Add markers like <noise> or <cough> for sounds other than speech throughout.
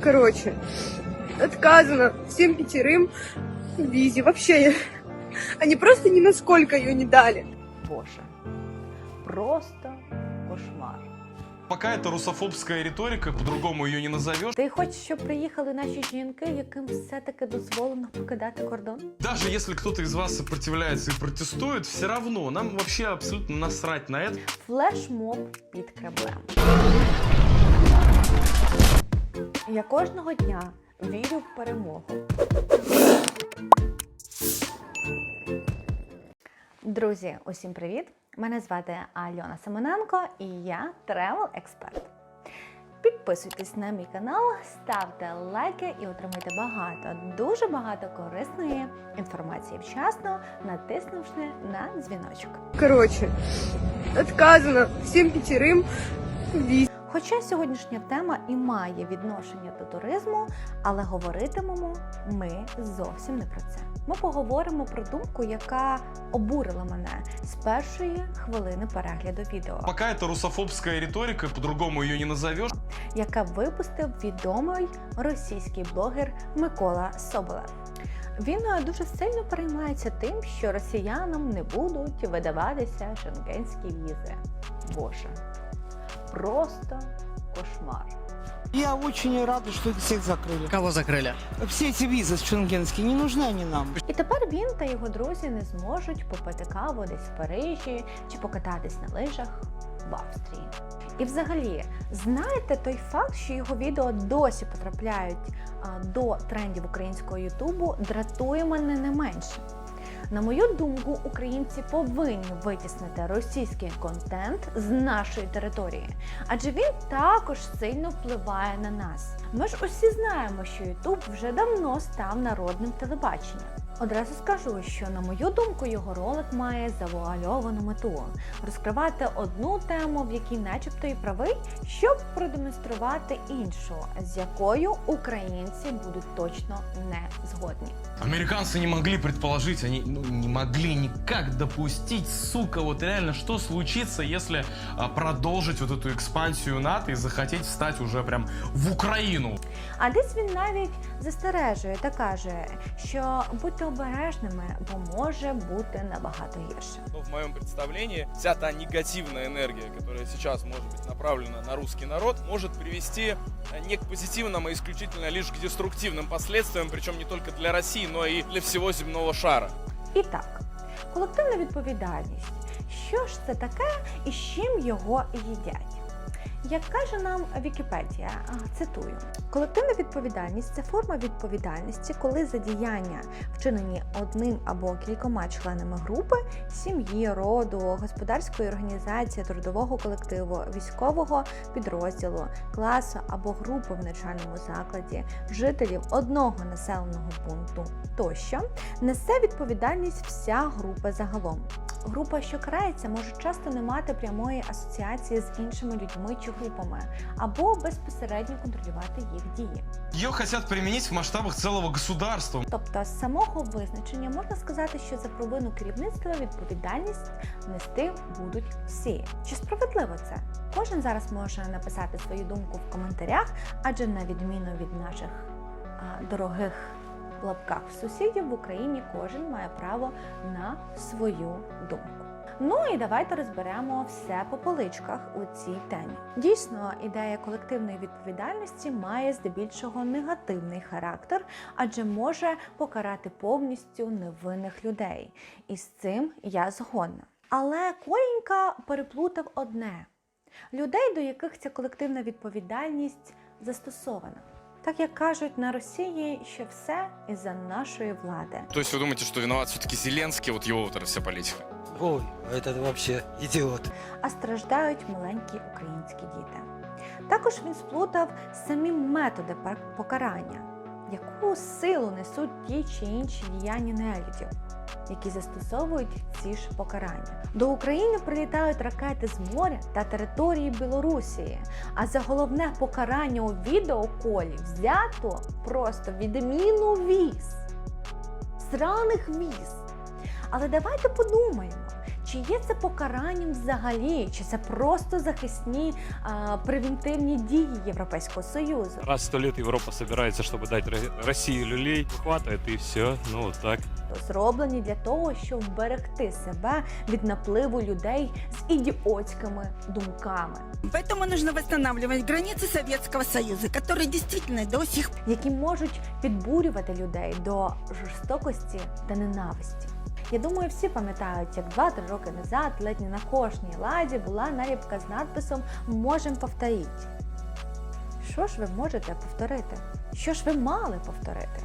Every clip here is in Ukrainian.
Короче, отказано всем пятерым в визе. Вообще, они просто ни насколько ее не дали. Боже, просто кошмар. Пока это русофобская риторика, по-другому ее не назовешь. Ти хочеш, щоб приїхали наші жінки, яким все-таки дозволено покидати кордон? Даже если кто-то из вас сопротивляется и протестует, все равно нам вообще абсолютно насрать на это. Флешмоб під Кремлем. Я кожного дня вірю в перемогу. Друзі, усім привіт! Мене звати Альона Семененко і я тревел експерт. Підписуйтесь на мій канал, ставте лайки і отримайте багато, дуже багато корисної інформації вчасно, натиснувши на дзвіночок. Короче, отказано всем пятерым в визе. Хоча сьогоднішня тема і має відношення до туризму, але говоритимемо ми зовсім не про це. Ми поговоримо про думку, яка обурила мене з першої хвилини перегляду відео, Пока это русофобская риторика, по-другому ее не назовешь. яке випустив відомий російський блогер Микола Соболев. Він е, дуже сильно переймається тим, що росіянам не будуть видаватися шенгенські візи. Боже, просто кошмар. Я очень рада, что их всех закрыли. Кого закрыли? Все эти визы шенгенские, не нужны они нам. І тепер він та його друзі не зможуть попити каву десь в Парижі чи покататись на лижах в Австрії. І взагалі, знаєте той факт, що його відео досі потрапляють а, до трендів українського Ютубу, дратує мене не менше. На мою думку, українці повинні витіснити російський контент з нашої території, адже він також сильно впливає на нас. Ми ж усі знаємо, що Ютуб вже давно став народним телебаченням. Одразу скажу, що на мою думку його ролик має завуальовану мету розкривати одну тему, в якій, начебто, і правий, щоб продемонструвати іншу, з якою українці будуть точно не згодні. Американцы не могли предположить, они ну, не могли никак допустить, сука, вот реально, что случится, если а, продолжить вот эту экспансию НАТО и захотеть встать уже прям в Украину. А десь він навіть застережує та каже, що будьте обережними, бо може бути набагато гірше. Но в моем представлении вся та негативная энергия, которая сейчас может быть направлена на русский народ, может привести э, не к позитивным, а исключительно лишь к деструктивным последствиям, причем не только для России, но и для всего земного шара. І так, колективна відповідальність. Що ж це таке і з чим його їдять? Як каже нам Вікіпедія, цитую: колективна відповідальність це форма відповідальності, коли за діяння, вчинені одним або кількома членами групи, сім'ї, роду, господарської організації, трудового колективу, військового підрозділу, класу або групи в навчальному закладі, жителів одного населеного пункту тощо, несе відповідальність вся група загалом. Група, що карається, може часто не мати прямої асоціації з іншими людьми чи групами, або безпосередньо контролювати їх дії. Ее хотят применить в масштабах целого государства. Тобто, з самого визначення можна сказати, що за провину керівництва відповідальність нести будуть всі. Чи справедливо це? Кожен зараз може написати свою думку в коментарях, адже на відміну від наших а, дорогих в лапках сусідів в Україні кожен має право на свою думку. Ну і давайте розберемо все по поличках у цій темі. Дійсно, ідея колективної відповідальності має здебільшого негативний характер, адже може покарати повністю невинних людей. І з цим я згодна. Але Коленька переплутав одне: людей, до яких ця колективна відповідальність застосована. Так як кажуть на Росії, що все із-за нашої влади. То есть вы думаете, что виноват все-таки Зеленский, вот его вот эта вся политика? Ой, это вообще идиот. а страждають маленькі українські діти. Також він сплутав самі методи пар- покарання, яку силу несуть ті чи інші діяння нелюдів, які застосовують ці ж покарання. До України прилітають ракети з моря та території Білорусі. А за головне покарання у відеоколі взято просто відміну віз, сраних віз. Але давайте подумаємо, Чи є це покаранням взагалі, чи це просто захисні а, превентивні дії Європейського Союзу? Раз в сто лет Европа собирается, чтобы дать Ро- России люлей, хватает и все. Ну вот так. зроблені для того, щоб вберегти себе від напливу людей з ідіотськими думками, Поэтому нужно восстанавливать границы Советского Союза, которые действительно до сих які можуть підбурювати людей до жорстокості та ненависті. Я думаю, всі пам'ятають, як 2-3 роки назад ледь не на кожній ладі була наліпка з надписом Можем повторити. Що ж ви можете повторити? Що ж ви мали повторити?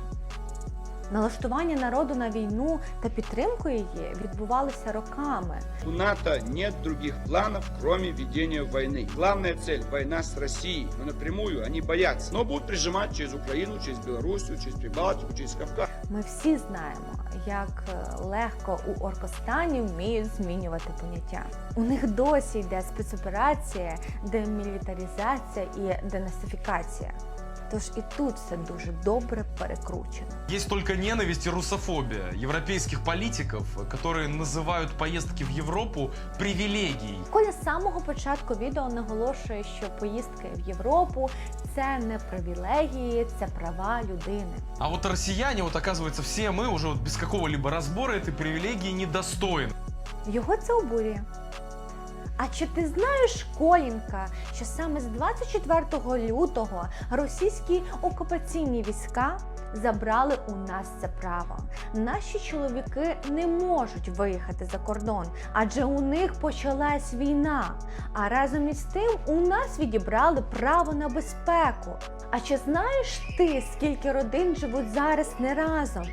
Налаштування народу на війну та підтримку її відбувалися роками. У НАТО нет других планов, кроме ведения войны. Главная цель – война с Россией. Но напрямую они боятся. Но будут прижимать через Украину, через Белоруссию, через Прибалтику, через Кавказ. Ми всі знаємо, як е, легко у Оркостані вміють змінювати поняття. У них досі йде спецоперація, демілітаризація і денацифікація. Тож і тут все дуже добре перекручено. Есть только ненависть и русофобия европейских политиков, которые называют поездки в Европу привилегией. Коля з самого початку відео наголошує, що поїздки в Європу це не привілегії, це права людини. А вот россияне, вот оказывается, все мы уже вот без какого-либо разбора этой привилегии недостойны. Його це обурює. А чи ти знаєш, Колінка, що саме з 24 лютого російські окупаційні війська забрали у нас це право? Наші чоловіки не можуть виїхати за кордон, адже у них почалась війна. А разом із тим у нас відібрали право на безпеку. А чи знаєш ти, скільки родин живуть зараз не разом?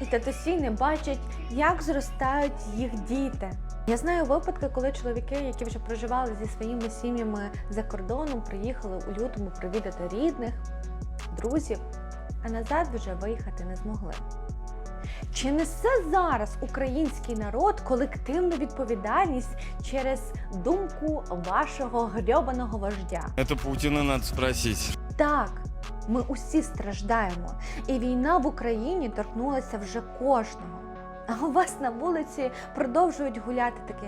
І татусі не бачать, як зростають їх діти. Я знаю випадки, коли чоловіки, які вже проживали зі своїми сім'ями за кордоном, приїхали у лютому провідати рідних, друзів, а назад вже виїхати не змогли. Чи несе зараз український народ колективну відповідальність через думку вашого грьобаного вождя? Это Путина надо спросить. Так, ми усі страждаємо, і війна в Україні торкнулася вже кожного. А у вас на вулиці продовжують гуляти такі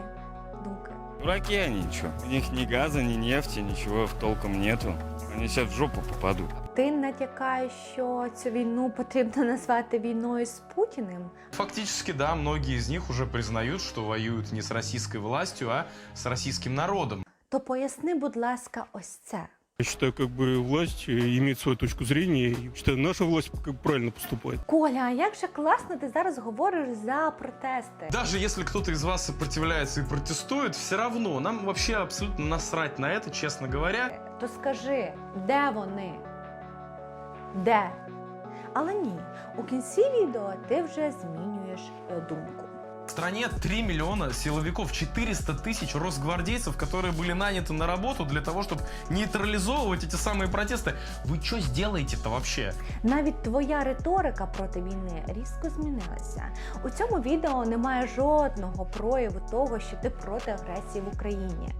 думки. Дураки они ничего. У них ни газа, ни нефти, ничего толком нету. Они сейчас в жопу попадут. Ти натякаєш, що цю війну потрібно назвати війною з Путіним? Фактически, да, многие из них уже признают, что воюют не с российской властью, а с российским народом. То поясни, будь ласка, ось це. Я считаю, как бы власть э, имеет свою точку зрения, и считаю, наша власть как правильно поступает. Коля, а як же класно ти зараз говориш за протести? Даже если кто-то из вас сопротивляется и протестует, все равно нам вообще абсолютно насрать на это, честно говоря. То скажи, де вони? Де? Але ні, у кінці відео ти вже змінюєш е, думку. В стране 3 миллиона силовиков, 400 тысяч росгвардейцев, которые были наняты на работу для того, чтобы нейтрализовывать эти самые протесты. Вы что сделаете-то вообще? Навіть твоя риторика проти війни різко змінилася. У цьому відео немає жодного прояву того, що ти проти агресії в Україні.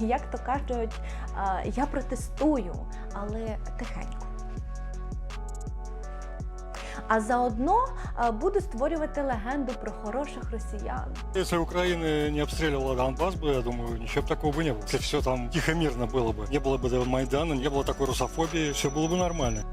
Як то кажуть, а, я протестую, але тихенько. А заодно а, буду створювати легенду про хороших росіян. Если Украина не обстреливала Донбасс бы, я думаю, ничего бы такого бы не было. Если все там тихо-мирно было бы. Не было бы этого Майдана, не было такой русофобии, все было бы нормально.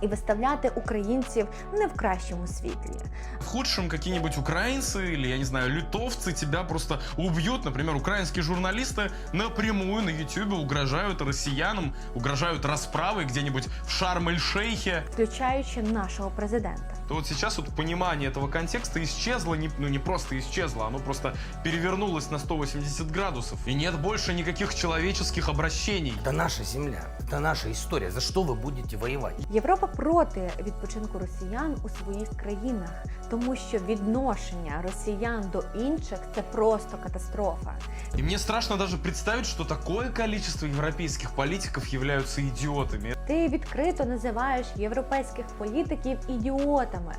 І виставляти українців не в кращому світлі. В худшем какие-нибудь украинцы или, я не знаю, литовцы тебя просто убьют. Например, украинские журналисты напрямую на YouTube угрожают россиянам, угрожают расправой где-нибудь в Шарм-эль-Шейхе. включаючи нашого президента. То вот сейчас вот понимание этого контекста исчезло, не, ну не просто исчезло, оно просто перевернулось на 180 градусов. И нет больше никаких человеческих обращений. Это наша земля, это наша история. За что вы будете воевать? Європа проти відпочинку росіян у своїх країнах, тому що відношення росіян до інших це просто катастрофа. И мне страшно даже представить, что такое количество европейских политиков являются идиотами. Ти відкрито називаєш європейських політиків ідіотами,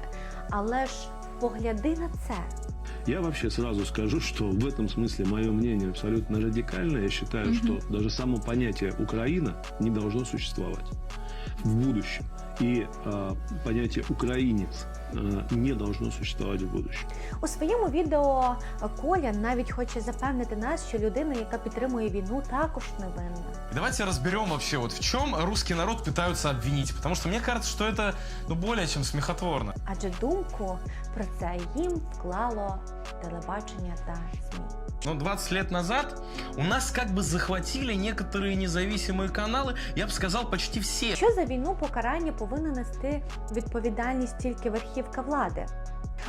але ж погляди на це. Я вообще сразу скажу, что в этом смысле мое мнение абсолютно радикальное. Я считаю, что даже само понятие Украина не должно существовать. в будущем И э, понятие «украинец» э, не должно существовать в будущем. У своєму відео Коля навіть хоче запевнити нас, що людина, яка підтримує війну, також невинна. Давайте разберем вообще, вот в чем русский народ пытаются обвинить. Потому что мне кажется, что это ну, более чем смехотворно. Адже думку про це їм вклало телебачення та ЗМІ. Но 20 лет назад у нас как бы захватили некоторые независимые каналы, я бы сказал, почти все. Що за війну покарання повинна нести відповідальність тільки верхівка влади?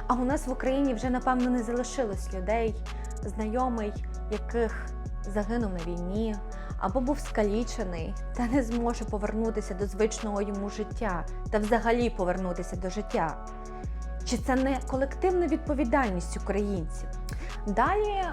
А у нас в Україні вже напевно не залишилось людей, знайомий, яких загинув на війні або був скалічений та не зможе повернутися до звичного йому життя та взагалі повернутися до життя. Чи це не колективна відповідальність українців? Далі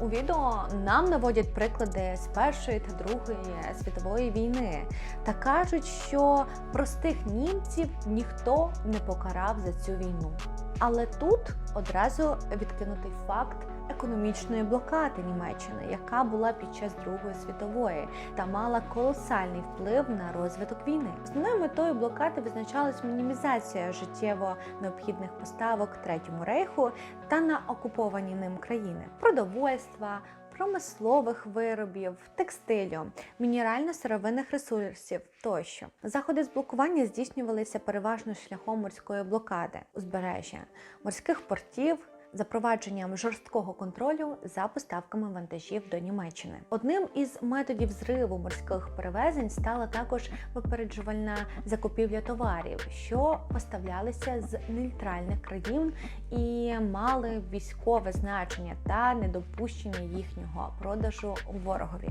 у відео нам наводять приклади з Першої та Другої світової війни та кажуть, що простих німців ніхто не покарав за цю війну. Але тут одразу відкинутий факт економічної блокади Німеччини, яка була під час Другої світової та мала колосальний вплив на розвиток війни. Основною метою блокади визначалась мінімізація життєво необхідних поставок Третьому рейху та на окуповані ним країни продовольства. Промислових виробів, текстилю, мінерально-сировинних ресурсів тощо заходи з блокування здійснювалися переважно шляхом морської блокади узбережжя, морських портів, запровадженням жорсткого контролю за поставками вантажів до Німеччини. Одним із методів зриву морських перевезень стала також випереджувальна закупівля товарів, що поставлялися з нейтральних країн і мали військове значення та недопущення їхнього продажу ворогові.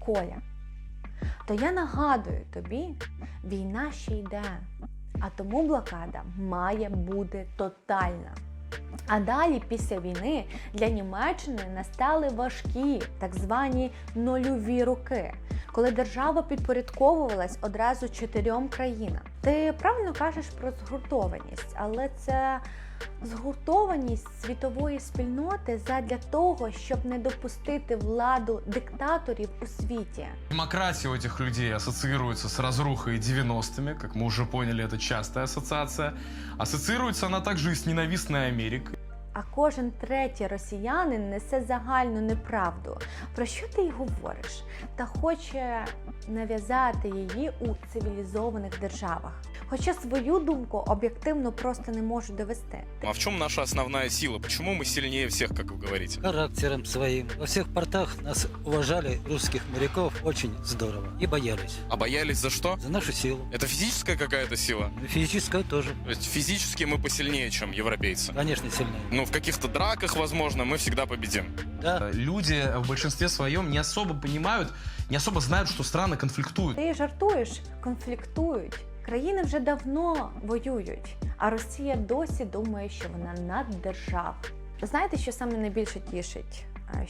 Коля. То я нагадую тобі, війна ще йде, а тому блокада має бути тотальна. А далі, після війни, для Німеччини настали важкі так звані нульові роки, коли держава підпорядковувалась одразу чотирьом країнам. Ти правильно кажеш про згуртованість, але це згуртованість світової спільноти задля того, щоб не допустити владу диктаторів у світі. Демократия у этих людей ассоциируется с разрухой 90-ми, как мы уже поняли, это частая ассоциация. Ассоциируется она также и с ненавистной Америкой. А кожен третій росіянин несе загальну неправду. Про що ти й говориш? Та хоче нав'язати її у цивілізованих державах. Хоча свою думку об'єктивно просто не можу довести. А в чем наша основная сила? Почему мы сильнее всех, как вы говорите? характером своим. Во всех портах нас уважали, русских моряков, очень здорово. И боялись. А боялись за что? За нашу силу. Это физическая какая-то сила? И Физическое тоже, То есть физически мы посильнее, чем европейцы? конечно, сильнее. Ну, в каких-то драках, возможно, мы всегда победим. Да, Люди в большинстве своем не особо понимают, не особо знают, что страны конфликтуют. Ти жартуєш, конфліктують. Країни вже давно воюють, а Росія досі думає, що вона наддержава. Знаєте, що саме найбільше тішить?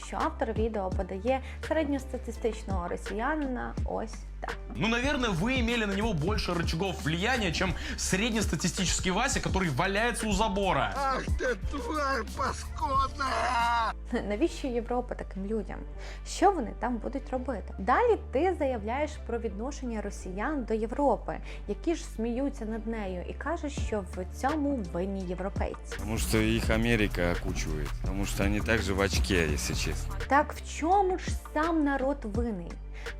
Що автор відео подає середньостатистичного росіянина ось так. Ну, наверное, вы имели на него больше рычагов влияния, чем среднестатистический Вася, который валяется у забора. Ах ты, тварь паскудная! <laughs> Навіщо Європа таким людям? Що вони там будуть робити? Далі ти заявляєш про відношення росіян до Європи, які ж сміються над нею, і кажеш, що в цьому винні європейці. Потому что их Америка окучивает. Потому что они также в очке, если честно. Так в чому ж сам народ винний?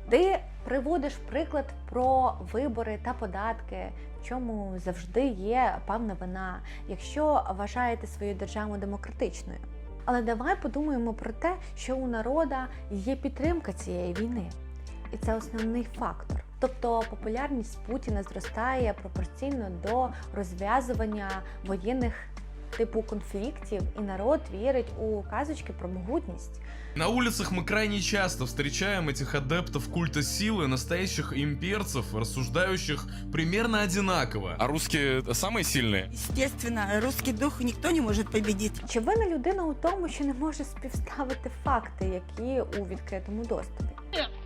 Ти приводиш приклад про вибори та податки, в чому завжди є певна вина, якщо вважаєте свою державу демократичною. Але давай подумаємо про те, що у народа є підтримка цієї війни. І це основний фактор. Тобто популярність Путіна зростає пропорційно до розв'язування воєнних типу конфліктів, і народ вірить у казочки про могутність. На улицах мы крайне часто встречаем этих адептов культа силы, настоящих имперцев, рассуждающих примерно одинаково. А русские самые сильные? Естественно, русский дух никто не может победить. Чи винна людина у тому, що не може співставити факти, які у відкритому доступі?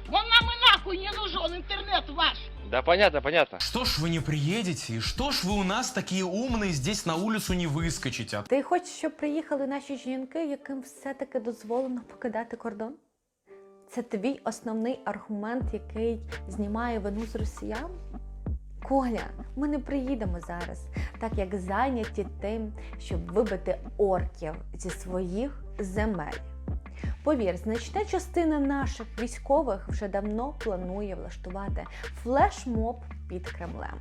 Вон нам и нахуй не нужен интернет ваш! Да понятно, понятно. Что ж вы не приедете? И что ж вы у нас такие умные здесь на улицу не выскочите? Ти хочеш, щоб приїхали наші жінки, яким все-таки дозволено покидати кордон? Це твій основний аргумент, який знімає вину з росіян? Коля, ми не приїдемо зараз, так як зайняті тим, щоб вибити орків зі своїх земель. Повір, значна частина наших військових вже давно планує влаштувати флешмоб під Кремлем.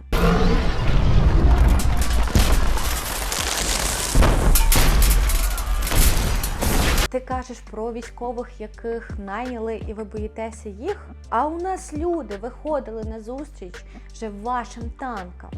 Ти кажеш про військових, яких найняли, і ви боїтеся їх? А у нас люди виходили на зустріч вже вашим танкам.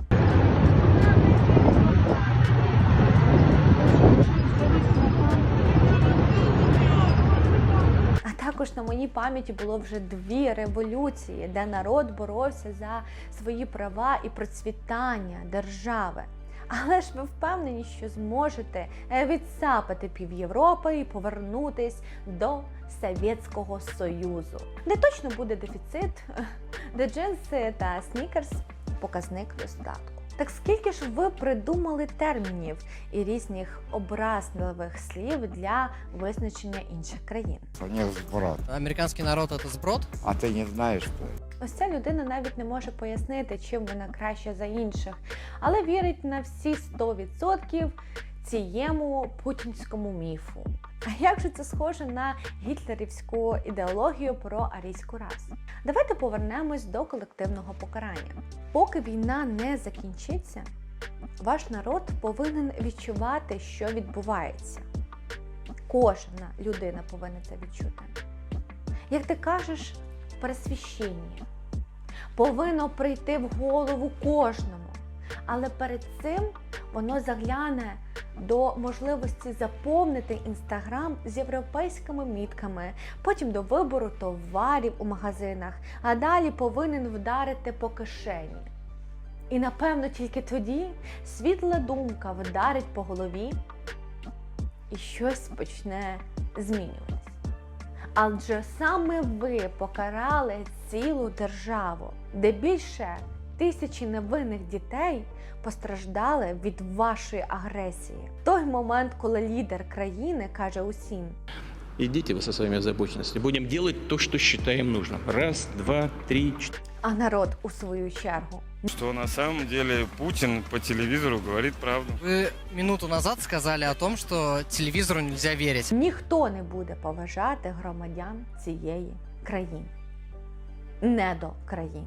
Також на моїй пам'яті було вже дві революції, де народ боровся за свої права і процвітання держави. Але ж ви впевнені, що зможете е, відсапати пів Європи і повернутись до Совєтського Союзу, де точно буде дефіцит, де джинси та снікерс показник достатку. Так скільки ж ви придумали термінів і різних образливих слів для визначення інших країн? Американский народ це зброд. А ти не знаєш хто. Ось ця людина навіть не може пояснити, чим вона краще за інших, але вірить на всі 100% цієму путінському міфу. А як же це схоже на гітлерівську ідеологію про арійську расу? Давайте повернемось до колективного покарання. Поки війна не закінчиться, ваш народ повинен відчувати, що відбувається. Кожна людина повинна це відчути. Як ти кажеш, просвіщення повинно прийти в голову кожному. Але перед цим воно загляне до можливості заповнити інстаграм з європейськими мітками, потім до вибору товарів у магазинах, а далі повинен вдарити по кишені. І напевно тільки тоді світла думка вдарить по голові і щось почне змінюватись. Адже саме ви покарали цілу державу, де більше тисячі невинних дітей постраждали від вашої агресії. Той момент, коли лідер країни каже усім: Идите вы со своими озабоченностями. Будем делать то, что считаем нужным. Раз, два, три, четыре. а народ у свою чергу. Что на самом деле Путин по телевизору говорит правду. Вы минуту назад сказали о том, что телевизору нельзя верить. Ніхто не буде поважати громадян цієї країни. Не до країн.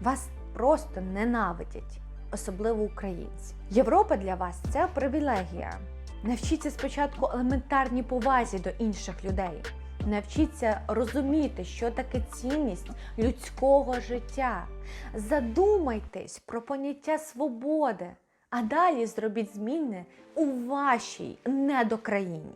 Вас просто ненавидять, особливо українці. Європа для вас це привілегія. Навчіться спочатку елементарній повазі до інших людей. Навчіться розуміти, що таке цінність людського життя. Задумайтесь про поняття свободи, а далі зробіть зміни у вашій недокраїні.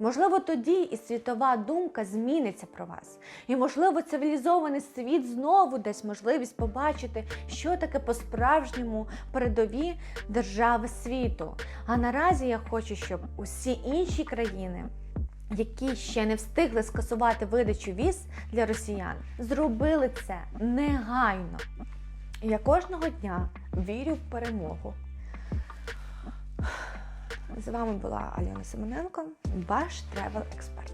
Можливо, тоді і світова думка зміниться про вас. І, можливо, цивілізований світ знову дасть можливість побачити, що таке по-справжньому передові держави світу. А наразі я хочу, щоб усі інші країни, які ще не встигли скасувати видачу віз для росіян, зробили це негайно. Я кожного дня вірю в перемогу. З вами була Альона Семененко, ваш тревел-експерт.